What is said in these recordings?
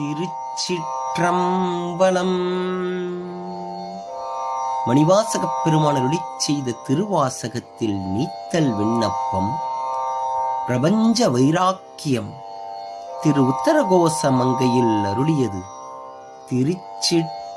திருச்சிற்றம்பலம். மணிவாசகப் பெருமானருளி செய்த திருவாசகத்தில் நீத்தல் விண்ணப்பம் பிரபஞ்ச வைராக்கியம் திரு உத்தரகோச மங்கையில் அருளியது. திருச்சிற்றம்பலம்.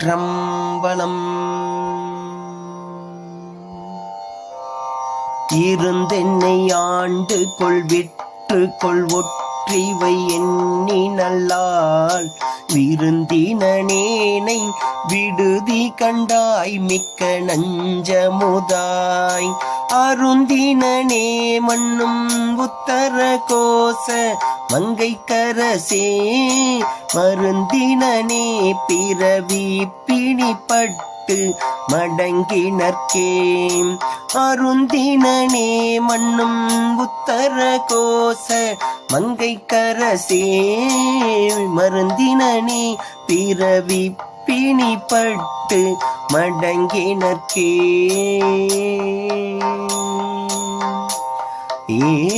இருந்தென்னை ஆண்டு கொள்விற்று கொள்வொற்றிவை எண்ணி நல்லாள் விருந்தினேனை விடுதி கண்டாய் மிக்க நஞ்சமுதாய் அருந்தினே மண்ணும் உத்தர கோச மங்கை கரசே. மருந்தினனே பிறவி பிணிப்பட்டு விட்டு மடங்கினர்க்கே அருந்தினே மண்ணும் உத்தர கோச மங்கை கரசே மருந்தினே பிறவி பிணிப்பட்டு மடங்கினர்க்கே ஏ.